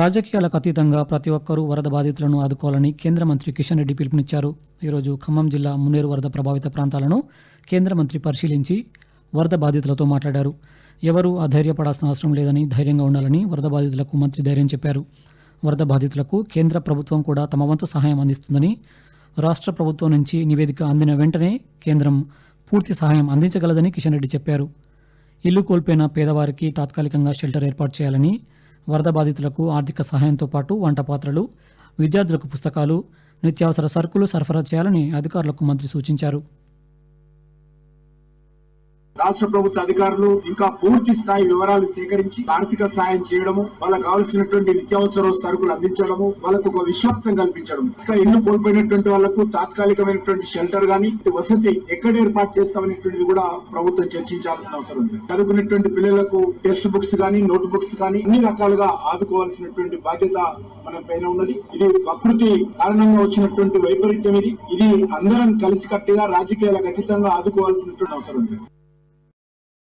రాజకీయాలకు అతీతంగా ప్రతి ఒక్కరూ వరద బాధితులను ఆదుకోవాలని కేంద్ర మంత్రి కిషన్ రెడ్డి పిలుపునిచ్చారు. ఈరోజు ఖమ్మం జిల్లా మున్నేరు వరద ప్రభావిత ప్రాంతాలను కేంద్ర మంత్రి పరిశీలించి వరద బాధితులతో మాట్లాడారు. ఎవరూ అధైర్యపడాల్సిన అవసరం లేదని ధైర్యంగా ఉండాలని వరద బాధితులకు మంత్రి ధైర్యం చెప్పారు. వరద బాధితులకు కేంద్ర ప్రభుత్వం కూడా తమ వంతు సహాయం అందిస్తుందని రాష్ట్ర ప్రభుత్వం నుంచి నివేదిక అందిన వెంటనే కేంద్రం పూర్తి సహాయం అందించగలదని కిషన్ రెడ్డి చెప్పారు. ఇల్లు కోల్పోయిన పేదవారికి తాత్కాలికంగా షెల్టర్ ఏర్పాటు చేయాలని వరద బాధితులకు ఆర్థిక సహాయంతో పాటు వంట పాత్రలు విద్యార్థులకు పుస్తకాలు నిత్యావసర సరుకులు సరఫరా చేయాలని అధికారులకు మంత్రి సూచించారు. రాష్ట్ర ప్రభుత్వ అధికారులు ఇంకా పూర్తి స్థాయి వివరాలు సేకరించి ఆర్థిక సాయం చేయడము వాళ్ళకు కావలసినటువంటి నిత్యావసర సరుకులు అందించడము వాళ్ళకు ఒక విశ్వాసం కల్పించడం ఇంకా ఇల్లు కోల్పోయినటువంటి వాళ్ళకు తాత్కాలికమైనటువంటి షెల్టర్ గాని వసతి ఎక్కడ ఏర్పాటు చేస్తామనేటువంటిది కూడా ప్రభుత్వం చర్చించాల్సిన అవసరం ఉంది. చదువుకున్నటువంటి పిల్లలకు టెక్స్ట్ బుక్స్ గాని నోట్ బుక్స్ గాని అన్ని రకాలుగా ఆదుకోవాల్సినటువంటి బాధ్యత మన పైన ఉన్నది. ఇది ప్రకృతి కారణంగా వచ్చినటువంటి వైపరీత్యం ఇది. ఇది అందరం కలిసికట్టుగా రాజకీయాలకు అతీతంగా ఆదుకోవాల్సినటువంటి అవసరం ఉంది.